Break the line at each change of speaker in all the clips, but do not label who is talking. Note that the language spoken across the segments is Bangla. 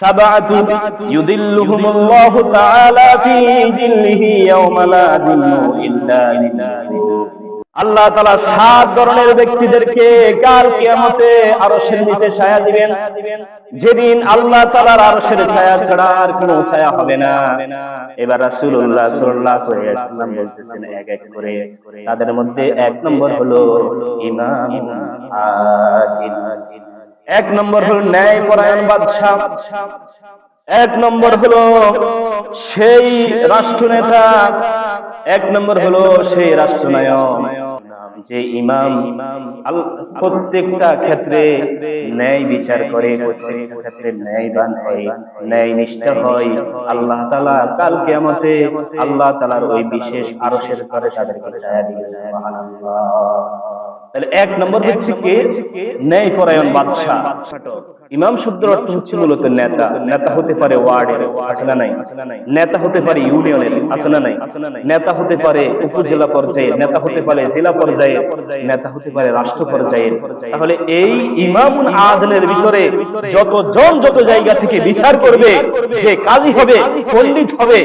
সাবাতু আল্লাহ তাআলা সাত ধরনের ব্যক্তিদেরকে কিয়ামতে আরশের নিচে ছায়া দিবেন। যেদিন আল্লাহ আরশের ছায়া ছাড়া আর কোন ছায়া হবে না। এবার রাসূলুল্লাহ সাল্লাল্লাহু আলাইহি ওয়াসাল্লাম এক এক করে। তাদের মধ্যে এক নম্বর হলো ইমাম আদিল। এক নম্বর হলো ন্যায় পরায়ণ বাদশাহ। এক নম্বর হলো সেই রাষ্ট্রনেতা। এক নম্বর হলো সেই রাষ্ট্রনায়ক। যে ইমাম প্রত্যেকটা ক্ষেত্রে ন্যায় বিচার করে, প্রত্যেকটা ক্ষেত্রে ন্যায়বান হয়, ন্যায় নিষ্ঠা হয়। আল্লাহ তালা কাল কেমতে আল্লাহ তালার ওই বিশেষ আরশের করে তাদেরকে ছায়া দিয়েছে। তাহলে এক নম্বর হচ্ছে কে? ন্যায় পরায়ণ বাদশাহ। ইমাম শব্দের অর্থ হচ্ছে মূলত নেতা। নেতা হতে পারে ওয়ার্ডের আছে না নাই। নেতা হতে পারে ইউনিয়নের আছে না নাই। নেতা হতে পারে উপজেলা পর্যায়ে। নেতা হতে পারে জেলা পর্যায়ে। নেতা হতে পারে রাষ্ট্র পর্যায়ের তাহলে এই ইমামুন আদলের ভিতরে যতজন যত জায়গা থেকে বিচার করবে যে কাজী হবে পণ্ডিত হবে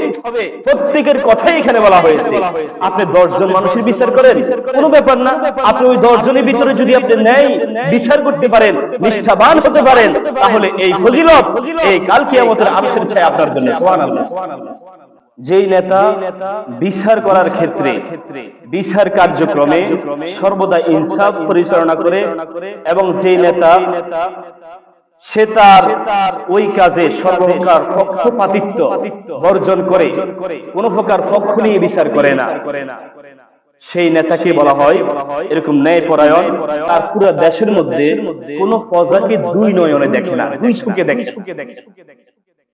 প্রত্যেকের কথাই এখানে বলা হয়েছে। আপনি দশজন মানুষের বিচার করেন। কোনো ব্যাপার না। আপনি ওই দশজনের ভিতরে যদি আপনি ন্যায় বিচার করতে পারেন নিষ্ঠাবান হতে পারেন তাহলে এই ফজিলত এই কাল কিয়ামতের আরশের ছায় আপনার জন্য সুবহানাল্লাহ। যেই নেতা বিচার করার ক্ষেত্রে বিচার কার্যক্রমে সর্বদা ইনসাফ পরিচালনা করে এবং যেই নেতা সে তার ওই কাজে সর্বপ্রকার পক্ষপাতিত্ব বর্জন করে কোন প্রকার পক্ষ নিয়ে বিচার করে না। সেই নেতাকে বলা হয় এরকম ন্যায় পরায়ণ। তার পুরো দেশের মধ্যে কোন প্রজাকে দুই নয়নে দেখে না, দুই চোখে দেখে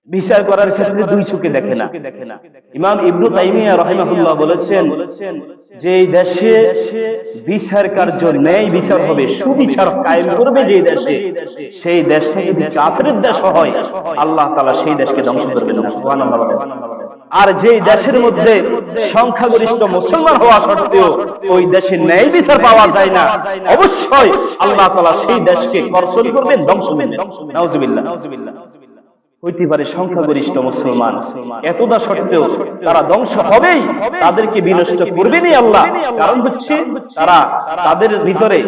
বিচার করার ক্ষেত্রে দুই চোখে দেখে না। ইমাম ইবনু তাইমিয়া রাহিমাহুল্লাহ বলেছেন যে দেশে বিচার কার্য ন্যায় বিচার হবে, সুবিচার কায়েম করবে যে দেশে। সেই দেশ থেকে যদি কাফেরের দেশ হয়, আল্লাহ তাআলা সেই দেশকে ধ্বংস করবেন সুবহানাল্লাহ। আর যেই দেশের মধ্যে সংখ্যাগরিষ্ঠ মুসলমান হওয়া সত্ত্বেও ওই দেশে ন্যায় বিচার পাওয়া যায় না, অবশ্যই আল্লাহ তালা সেই দেশকে কর্ষণ করবেন, ধ্বংস করবেন। নাউজুবিল্লাহ। হইতে পারে সংখ্যাগরিষ্ঠ মুসলমান। এতদা সত্ত্বেও তারা ধ্বংস হবেই তাদেরকে বিনষ্ট করবেনই আল্লাহ। কারণ হচ্ছে তারা তাদের ভিতরে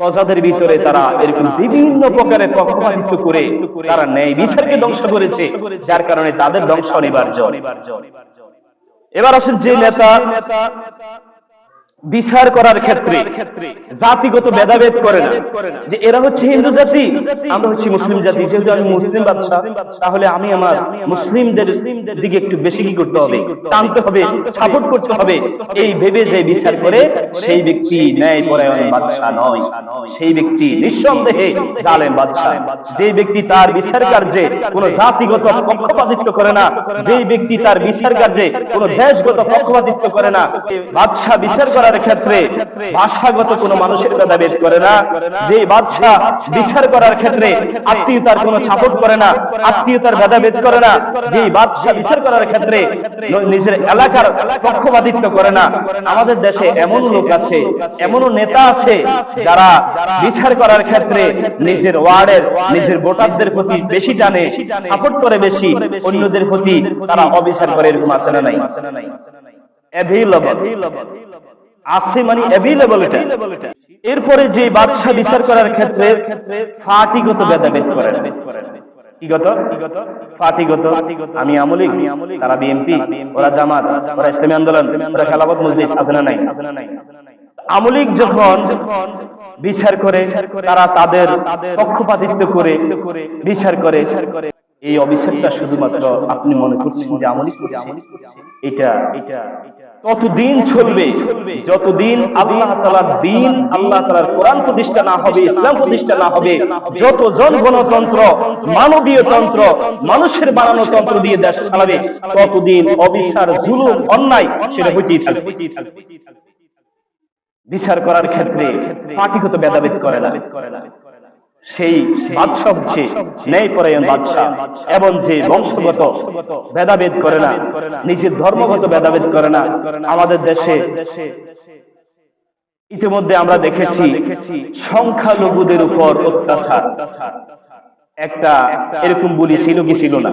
প্রজাদের ভিতরে তারা এরকম বিভিন্ন প্রকারের পক্ষপাতিত্ব করে তারা ন্যায় বিচারকে ধ্বংস করেছে যার কারণে তাদের ধ্বংস অনিবার্য। এবার আসেন যে নেতা বিচার করার ক্ষেত্রে জাতিগত ভেদাভেদ করে না। যে এরা হচ্ছে হিন্দু জাতি আমরা হচ্ছে মুসলিম জাতি। যেহেতু আমি মুসলিম বাচ্চা তাহলে আমি আমার মুসলিমদের দিকে একটু বেশি কি করতে হবে? টানতে হবে সাপোর্ট করতে হবে। এই ভেবে যে বিচার করে সেই ব্যক্তি ন্যায় পরায়ণ বাদশাহ নয়। সেই ব্যক্তি নিঃসন্দেহে জালেম বাদশাহ। যে ব্যক্তি তার বিচার কার্যে কোনো জাতিগত পক্ষপাতিত্ব করে না। যেই ব্যক্তি তার বিচার কার্যে কোনো দেশগত পক্ষপাতিত্ব করে না। বাদশাহ বিচার করার ক্ষেত্রে ভাষাগত কোনো মানুষের ভেদাভেদ করে না। যে বাদশাহ বিচার করার ক্ষেত্রে আত্মীয়তার কোনো সাপোর্ট করে না, আত্মীয়তার ভেদাভেদ করে না। যে বাদশাহ বিচার করার ক্ষেত্রে নিজের এলাকার পক্ষপাতিত্ব করে না। আমাদের দেশে এমন লোক আছে, এমনও নেতা আছে যারা বিচার করার ক্ষেত্রে নিজের ওয়ার্ডের, নিজের ভোটারদের প্রতি বেশি টানে, সাপোর্ট করে বেশি, অন্যদের প্রতি তারা অবিচার করে এরকম আছে না নাই। available আছে মানে অ্যাভেলেবল এটা। এরপরে যে বাদশাহ বিচার করার ক্ষেত্রে ফাটিগত ভেদাভেদ করে না। আমি আমলিক, তারা বিএনপি ওরা জামাত, ওরা ইসলামী আন্দোলন, ওরা খেলাফত মজলিস, আছে না নাই? আমলিক যখন বিচার করে, তারা তাদের পক্ষপাতিত্ব করে বিচার করে, এই অবিচারটা শুধুমাত্র আপনি মনে করছেন যে আমলিক এটা এটা ততদিন চলবে, যতদিন আল্লাহ তালার দিন, আল্লাহ তালার কোরআন প্রতিষ্ঠা না হবে, ইসলাম প্রতিষ্ঠা না হবে, যতজন গণতন্ত্র, মানবীয় তন্ত্র, মানুষের বানানো তন্ত্র দিয়ে দেশ চালাবে, ততদিন অবিচার, জুলুম, অন্যায় সেটা হইতেই থাকবে। বিচার করার ক্ষেত্রে পার্টিগত ভেদাভেদ করে না। সেই বাদশাহ হচ্ছে ন্যায় পরায়ণ বাদশাহ এবং যে বংশগত ভেদাভেদ করে না নিজের ধর্মগত ভেদাভেদ করে না আমাদের দেশে ইতিমধ্যে আমরা দেখেছি সংখ্যালঘুদের উপর অত্যাচার। একটা এরকম বলি ছিল কি ছিল না?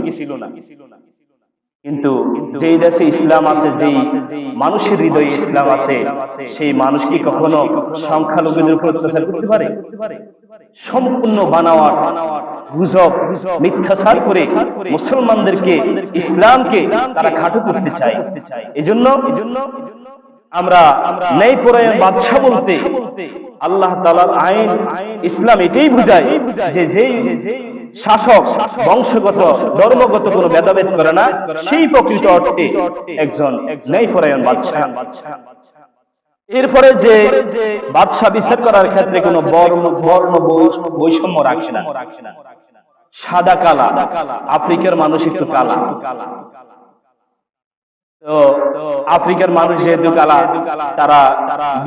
কিন্তু যেই দেশে ইসলাম আছে যেই মানুষের হৃদয়ে ইসলাম আছে সেই মানুষ কি কখনো সংখ্যালঘুদের উপর অত্যাচার করতে পারে? সম্পূর্ণ বানাওয়ার গুজব মিথ্যাচার করে মুসলমানদেরকে ইসলামকে তারা খাটো করতে চায়। এজন্য আমরা নেই পরায়ণ বাদশাহ বলতে আল্লাহ তালার আইন ইসলাম এটাই বুঝায় যে যেই শাসক, বংশগত, ধর্মগত কোনো ভেদাভেদ করে না, সেই প্রকৃত অর্থে একজন ন্যায় পরায়ণ বাদশাহ। এরপরে যে বাদশাহ বিচার করার ক্ষেত্রে কোনো বর্ণ বর্ণ বৈষম্য রাখছে না। সাদা কালা, আফ্রিকার মানুষ একটু কালা। আফ্রিকার মানুষ যেহেতু কালা, তারা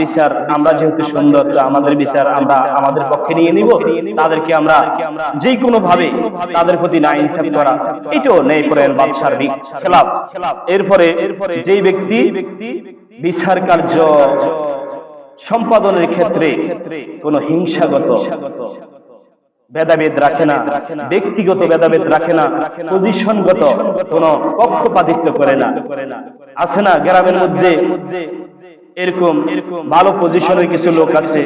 বিচার, আমরা যেহেতু সুন্দর, তো আমাদের বিচার আমরা আমাদের পক্ষে নিয়ে নিব। তাদেরকে আমরা যে কোনো ভাবে তাদের প্রতি না ইনসাফ করা, এটাও নেই করেন বাদশার খেলাফ। এরপরে যেই ব্যক্তি বিচার কার্য সম্পাদনের ক্ষেত্রে কোনো হিংসাগত ভেদাভেদ রাখে না, ব্যক্তিগত ভেদাভেদ রাখে না পজিশনগত কোন পক্ষপাতিত্ব করে না। আছে না গ্রামের মধ্যে এরকম ভালো পজিশনের কিছু লোক আছে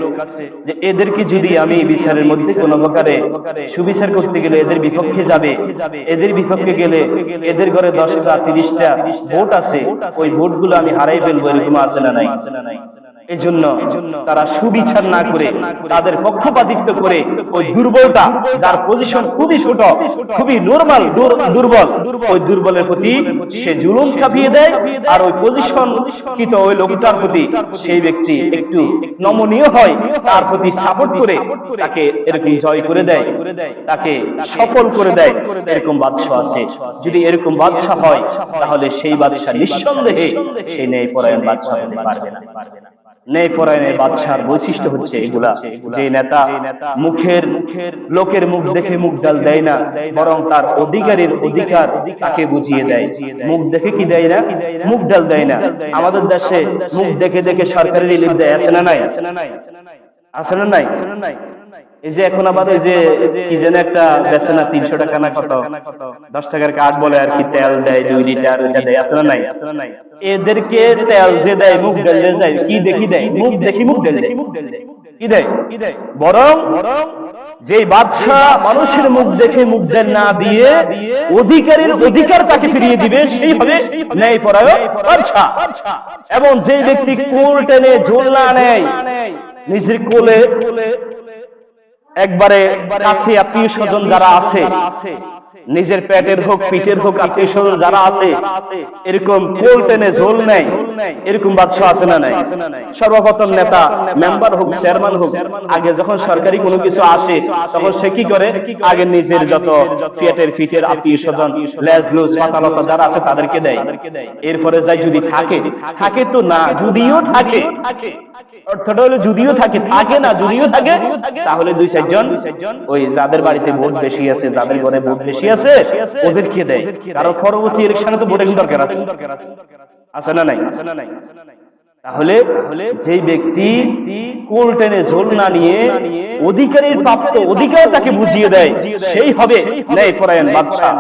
যে এদেরকে যদি আমি বিচারের মধ্যে কোনো প্রকারে সুবিচার করতে গেলে এদের বিপক্ষে যাবে, এদের বিপক্ষে গেলে এদের ঘরে দশটা, তিরিশটা ভোট আছে, ওই ভোটগুলো আমি হারাই ফেলব এরকম আছে না নাই? এজন্য তারা সুবিচার না করে তাদের পক্ষপাতিত্ব করে ওই দুর্বলটা যার পজিশন খুবই ছোট খুবই নর্মাল দুর্বল ওই দুর্বলের প্রতি সে জুলুম চাপিয়ে দেয় আর ওই পজিশন কিত ওই লোকটার প্রতি সেই ব্যক্তি একটু নমনীয় হয় তার প্রতি সাপোর্ট করে তাকে এরকম জয় করে দেয় তাকে সফল করে দেয় এরকম বাদশাহ আছে। যদি এরকম বাদশাহ হয় তাহলে সেই বাদশাহ নিঃসন্দেহে সেই ন্যায় পরায়ণ বাদশাহ হতে পারবে না। ন্যায় পরায়ণের বাদশার বৈশিষ্ট্য হচ্ছে এগুলা। যে নেতা মুখের লোকের মুখ দেখে মুখ ডাল দেয় না, বরং তার অধিকারের অধিকার তাকে বুঝিয়ে দেয়। মুখ দেখে কি দেয় না? মুখ ডাল দেয় না। আমাদের দেশে মুখ দেখে দেখে সরকারের লিপ দেয় আছে না নাই? আছে না নাই? এই যে এখন আবার এই যে কি যেন একটা বেছে না তিনশো টাকা না কত? দশ টাকার বলে আর কি তেল দেয়, দুই লিটার এটা দেয় নাই? এদেরকে তেল যে দেয়, মুখ ডেলে যায়, কি দেখি দেয়? মুখ দেখি মুখ ডেলে কি দেয়? বরং বরং যে বাদশাহ মানুষের মুখ দেখে মুখ দেন না দিয়ে অধিকারের অধিকার তাকে ফিরিয়ে দিবে সেই হবে ন্যায় বাদশাহ। এবং যে ব্যক্তি কোল টেনে, ঝোল না নেয় নিজের কোলে একবারে কাছে আত্মীয় স্বজন যারা আছে নিজের পেটের হোক পিঠের হোক আত্মীয় স্বজন যারা আছে এরকম কোল টেনে ঝোল নেয় এরকম বাদশাহ আছে না নাই? সর্বপ্রথম নেতা মেম্বার হোক চেয়ারম্যান হোক আগে যখন সরকারি কোনো কিছু আসে তখন সে কি করে? আগে নিজের যত পেটের ফিটের আত্মীয় স্বজন লেজ লুজ পাতালতা যারা আছে তাদেরকে দেয়। এরপরে যাই যদি থাকে থাকে তো না যদিও থাকে। অর্থটা হলো যদিও থাকে থাকে না যদিও থাকে তাহলে দুই চারজন ওই যাদের বাড়িতে ভোট বেশি আছে যাদের ঘরে ভোট বেশি আছে, ওদেরকে দেয়। পরবর্তী ইলেকশনে তো দরকার আছে। আছে না নাই? তাহলে ব্যক্তি ঝোল না নিয়ে অধিকারের প্রাপ্ত অধিকার তাকে বুঝিয়ে দেয়, সেই হবে পরায়ণ বাদশাহ।